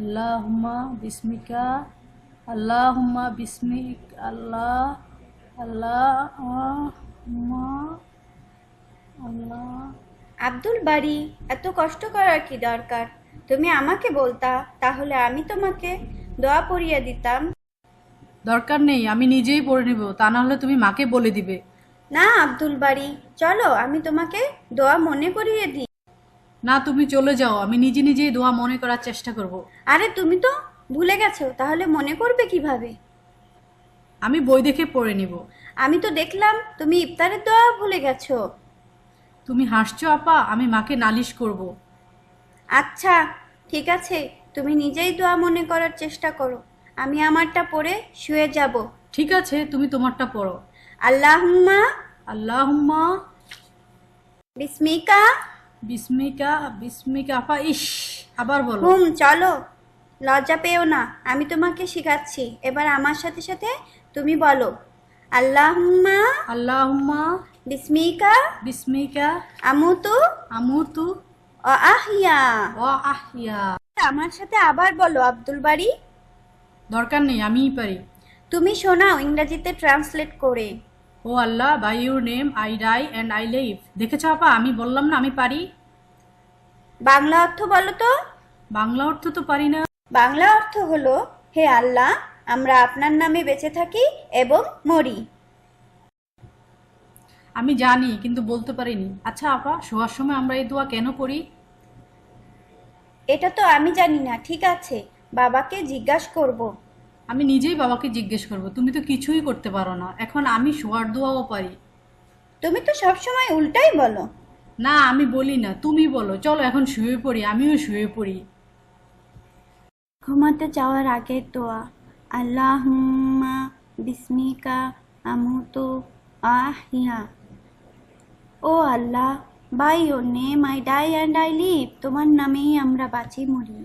আল্লাহুম্মা বিসমিকা আল্লাহুম্মা বিসমিক আল্লাহ আল্লাহুম্মা আল্লাহ। আব্দুল বাড়ি এত কষ্ট করার কি দরকার? তুমি আমাকে বলতা তাহলে আমি তোমাকে দোয়া পড়িয়ে দিতাম। দরকার নেই আমি নিজেই পড়ে নিব তা না হলে তুমি মাকে বলে দিবে। না আব্দুল বাড়ি চলো আমি তোমাকে দোয়া মনে করিয়ে দিই। না তুমি চলে যাও আমি নিজে নিজেই দোয়া মনে করার চেষ্টা করব। আরে তুমি তো ভুলে গেছো তাহলে মনে করবে কীভাবে? আমি বই দেখে পড়ে নিব। আমি তো দেখলাম তুমি ইফতারের দোয়া ভুলে গেছো। তুমি হাসছো আপা আমি মাকে নালিশ করব। আচ্ছা ঠিক আছে তুমি নিজেই দোয়া মনে করার চেষ্টা করো। আমি আমারটা পড়ে শুয়ে যাব। ঠিক আছে তুমি তোমারটা পড়ো। আল্লাহুম্মা আল্লাহুম্মা। বিস্মিকা। বিস্মিকা বিস্মিকা আপা ইস আবার বলো। হুম চলো। লজ্জা পেও না আমি তোমাকে শেখাচ্ছি। এবার আমার সাথে সাথে তুমি বলো। আল্লাহুম্মা আল্লাহুম্মা বিস্মিকা বিস্মিকা আমুতু আমুতু ও আহিয়া। ও আহিয়া। আমার সাথে আবার বলো আব্দুল বাড়ি দরকার নেই আমিই পারি। তুমি শোনাও ইংরেজিতে ট্রান্সলেট করে। O Allah by your name I die and I live দেখেছ আপা? আমি বললাম না আমি পারি। বাংলা অর্থ বলো তো। বাংলা অর্থ তো পারি না। বাংলা অর্থ হলো হে আল্লাহ আমরা আপনার নামে বেঁচে থাকি এবং মরি। আমি জানি কিন্তু বলতে পারিনি। আচ্ছা আপা শোয়ার সময় আমরা এই দোয়া কেন করি? এটা তো আমি জানি না ঠিক আছে। বাবাকে জিজ্ঞাসা করব। আমি নিজেই বাবাকে জিজ্ঞেস করব তুমি তো কিছুই করতে পারো না। এখন আমি শোয়ার দোয়াও পারি। তুমি তো সবসময় উল্টাই বলো। না আমি বলি না তুমি বলো। চলো এখন শুয়ে পড়ি আমিও শুয়ে পড়ি। ঘুমাতে যাওয়ার আগের দোয়া। আল্লাহুম্মা বিসমিকা আমুতু আহিয়া। O Allah by your name I die and I live তোমার নামেই আমরা বাঁচি মরি।